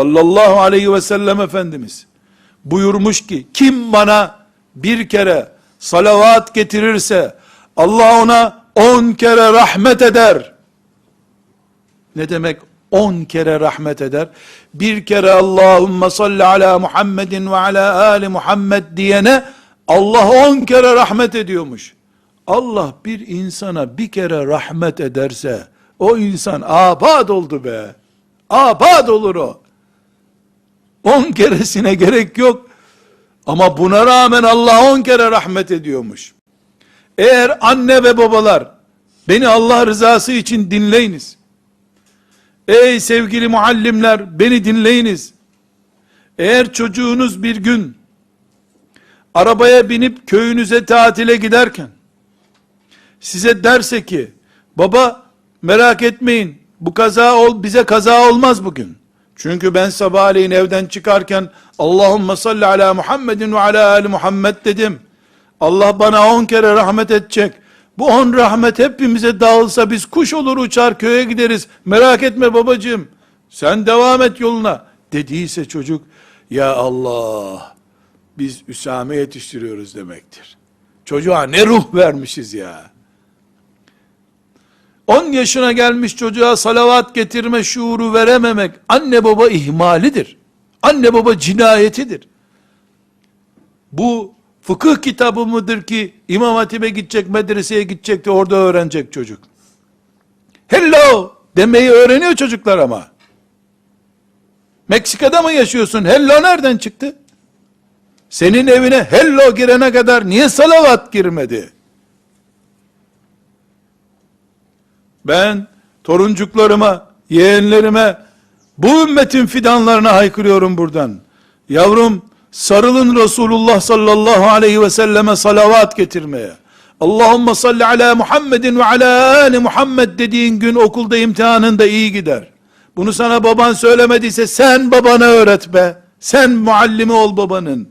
sallallahu aleyhi ve sellem Efendimiz buyurmuş ki kim bana bir kere salavat getirirse Allah ona on kere rahmet eder. Ne demek on kere rahmet eder? Bir kere Allahümme salli ala Muhammedin ve ala ali Muhammed diyene Allah on kere rahmet ediyormuş. Allah bir insana bir kere rahmet ederse o insan abad oldu be. Abad olur o. On keresine gerek yok. Ama buna rağmen Allah on kere rahmet ediyormuş. Eğer anne ve babalar beni Allah rızası için dinleyiniz. Ey sevgili muallimler beni dinleyiniz. Eğer çocuğunuz bir gün arabaya binip köyünüze tatile giderken size derse ki baba merak etmeyin bu kaza ol bize kaza olmaz bugün. Çünkü ben sabahleyin evden çıkarken Allahümme salli ala Muhammedin ve ala ali Muhammed dedim. Allah bana on kere rahmet edecek. Bu on rahmet hepimize dağılsa biz kuş olur uçar köye gideriz. Merak etme babacığım. Sen devam et yoluna. Dediyse çocuk ya Allah biz Üsame yetiştiriyoruz demektir. Çocuğa ne ruh vermişiz ya. 10 yaşına gelmiş çocuğa salavat getirme şuuru verememek anne baba ihmalidir. Anne baba cinayetidir. Bu fıkıh kitabı mıdır ki İmam Hatip'e gidecek, medreseye gidecek de orada öğrenecek çocuk. Hello demeyi öğreniyor çocuklar ama. Meksika'da mı yaşıyorsun? Hello nereden çıktı? Senin evine hello girene kadar niye salavat girmedi? Ben toruncuklarıma, yeğenlerime, bu ümmetin fidanlarına haykırıyorum buradan. Yavrum sarılın Resulullah sallallahu aleyhi ve selleme salavat getirmeye. Allahümme salli ala Muhammedin ve ala ali Muhammed dediğin gün okulda imtihanında iyi gider. Bunu sana baban söylemediyse sen babana öğret be. Sen muallimi ol babanın.